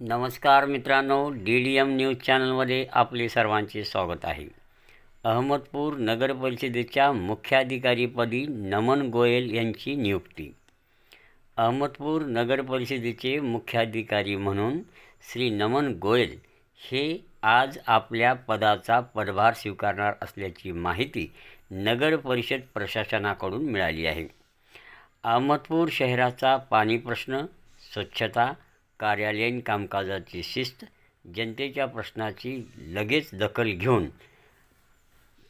नमस्कार मित्रांनो D D M news चॅनलमध्ये आपले सर्वांचे स्वागत आहे. अहमदपूर नगर परिषदेच्या मुख्याधिकारीपदी नमन गोयल यांची नियुक्ती. अहमदपूर नगर परिषदेचे मुख्याधिकारी म्हणून श्री नमन गोयल हे आज आपल्या पदाचा पदभार स्वीकारणार असल्याची माहिती नगर परिषद प्रशासनाकडून मिळाली आहे. अहमदपूर शहराचा पाणी प्रश्न स्वच्छता कार्यालयीन कामकाजाची शिस्त जनतेच्या प्रश्नाची लगेच दखल घेऊन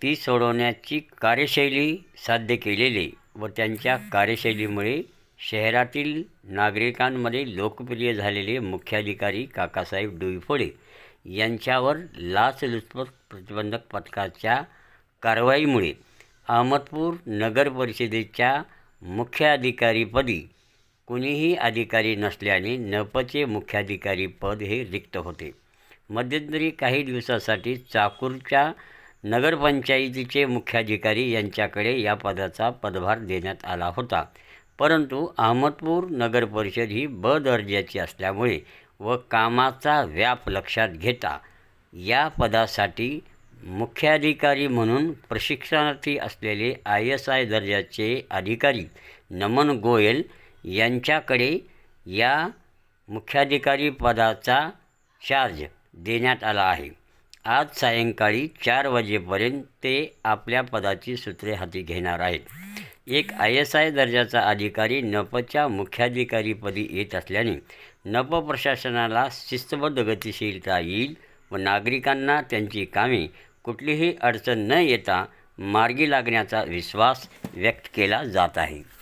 ती सोडवण्याची कार्यशैली साध्य केलेले व त्यांच्या कार्यशैलीमुळे शहरातील नागरिकांमध्ये लोकप्रिय झालेले मुख्याधिकारी काकासाहेब डोईफोडे यांच्यावर लाचलुचपत प्रतिबंधक पथकाच्या कारवाईमुळे अहमदपूर नगर परिषदेच्या मुख्याधिकारीपदी कुणीही अधिकारी नसल्याने नपचे मुख्याधिकारी पद हे रिक्त होते. मध्यंतरी काही दिवसासाठी चाकूरच्या नगरपंचायतीचे मुख्याधिकारी यांच्याकडे या पदाचा पदभार देण्यात आला होता. परंतु अहमदपूर नगर परिषद ही ब दर्जाची असल्यामुळे व कामाचा व्याप लक्षात घेता या पदासाठी मुख्याधिकारी म्हणून प्रशिक्षणार्थी असलेले आय एस आय दर्जाचे अधिकारी नमन गोयल यांच्याकडे या मुख्याधिकारी पदाचा चार्ज देण्यात आला आहे. आज सायंकाळी चार वाजेपर्यंत ते आपल्या पदाची सूत्रे हाती घेणार आहेत. एक आय एस आय दर्जाचा अधिकारी नपच्या मुख्याधिकारीपदी येत असल्याने नप प्रशासनाला शिस्तबद्ध गतिशीलता येईल व नागरिकांना त्यांची कामे कुठलीही अडचण न येता मार्गी लागण्याचा विश्वास व्यक्त केला जात आहे.